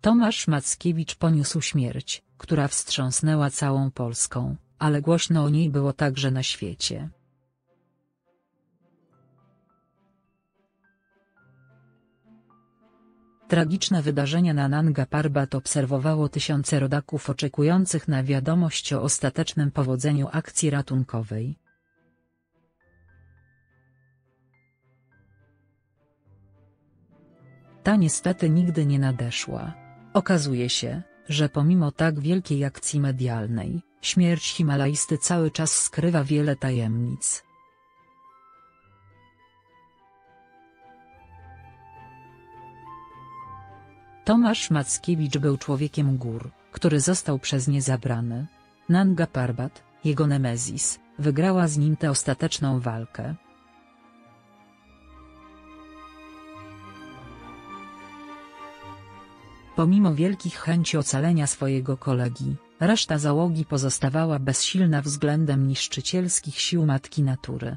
Tomasz Mackiewicz poniósł śmierć, która wstrząsnęła całą Polską, ale głośno o niej było także na świecie. Tragiczne wydarzenia na Nanga Parbat obserwowało tysiące rodaków oczekujących na wiadomość o ostatecznym powodzeniu akcji ratunkowej. Ta niestety nigdy nie nadeszła. Okazuje się, że pomimo tak wielkiej akcji medialnej, śmierć Himalajsty cały czas skrywa wiele tajemnic. Tomasz Mackiewicz był człowiekiem gór, który został przez nie zabrany. Nanga Parbat, jego Nemezis, wygrała z nim tę ostateczną walkę. Pomimo wielkich chęci ocalenia swojego kolegi, reszta załogi pozostawała bezsilna względem niszczycielskich sił Matki Natury.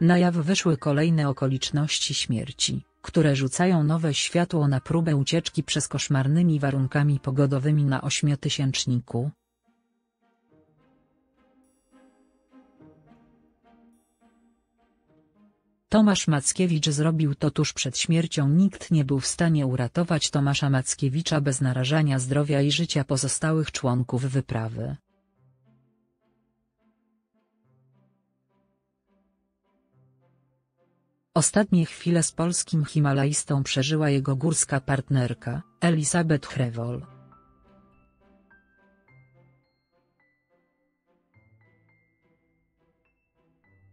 Na jaw wyszły kolejne okoliczności śmierci, które rzucają nowe światło na próbę ucieczki przez koszmarnymi warunkami pogodowymi na ośmiotysięczniku. Tomasz Mackiewicz zrobił to tuż przed śmiercią nikt nie był w stanie uratować Tomasza Mackiewicza bez narażania zdrowia i życia pozostałych członków wyprawy. Ostatnie chwile z polskim Himalajstą przeżyła jego górska partnerka, Elisabeth Hrewol.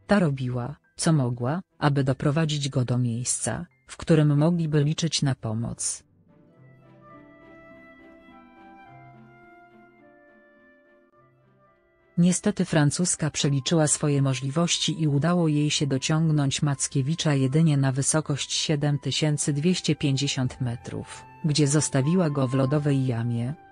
Ta robiła, co mogła, aby doprowadzić go do miejsca, w którym mogliby liczyć na pomoc. Niestety francuska przeliczyła swoje możliwości i udało jej się dociągnąć Mackiewicza jedynie na wysokość 7250 metrów, gdzie zostawiła go w lodowej jamie.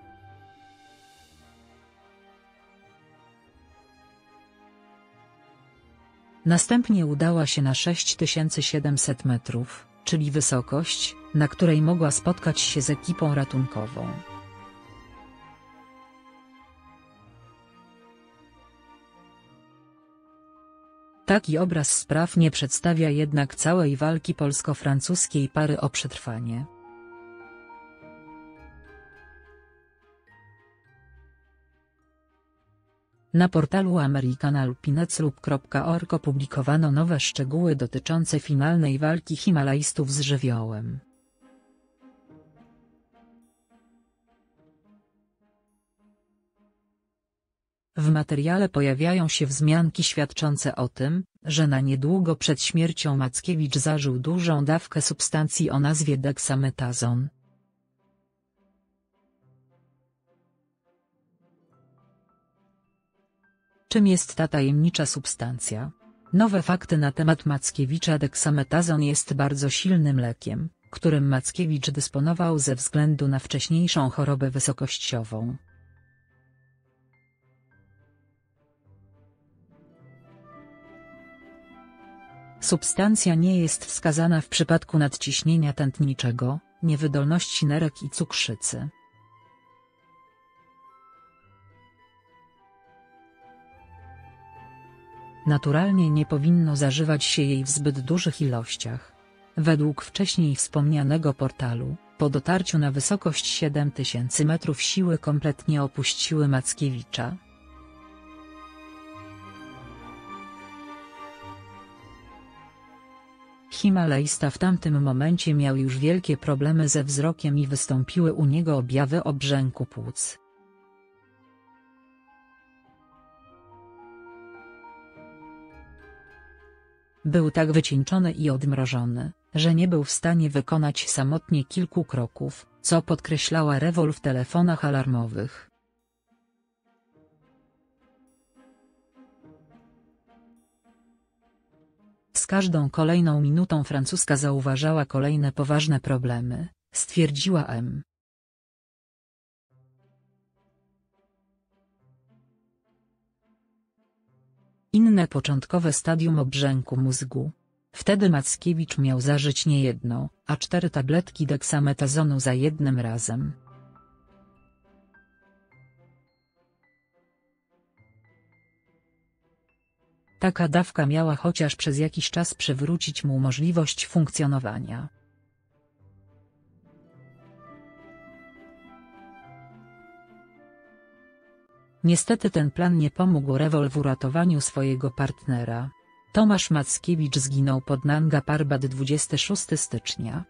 Następnie udała się na 6700 metrów, czyli wysokość, na której mogła spotkać się z ekipą ratunkową. Taki obraz spraw nie przedstawia jednak całej walki polsko-francuskiej pary o przetrwanie. Na portalu americanalpineclub.org opublikowano nowe szczegóły dotyczące finalnej walki Himalajstów z żywiołem. W materiale pojawiają się wzmianki świadczące o tym, że na niedługo przed śmiercią Mackiewicz zażył dużą dawkę substancji o nazwie deksametazon. Czym jest ta tajemnicza substancja? Nowe fakty na temat Mackiewicza Deksametazon jest bardzo silnym lekiem, którym Mackiewicz dysponował ze względu na wcześniejszą chorobę wysokościową. Substancja nie jest wskazana w przypadku nadciśnienia tętniczego, niewydolności nerek i cukrzycy. Naturalnie nie powinno zażywać się jej w zbyt dużych ilościach. Według wcześniej wspomnianego portalu, po dotarciu na wysokość 7000 metrów siły kompletnie opuściły Mackiewicza. Himalajsta w tamtym momencie miał już wielkie problemy ze wzrokiem i wystąpiły u niego objawy obrzęku płuc. Był tak wycieńczony i odmrożony, że nie był w stanie wykonać samotnie kilku kroków, co podkreślała rewol w telefonach alarmowych. Z każdą kolejną minutą francuska zauważała kolejne poważne problemy, stwierdziła M. inne początkowe stadium obrzęku mózgu. Wtedy Mackiewicz miał zażyć nie jedno, a cztery tabletki deksametazonu za jednym razem. Taka dawka miała chociaż przez jakiś czas przywrócić mu możliwość funkcjonowania. Niestety ten plan nie pomógł Rewol uratowaniu swojego partnera. Tomasz Mackiewicz zginął pod Nanga Parbat 26 stycznia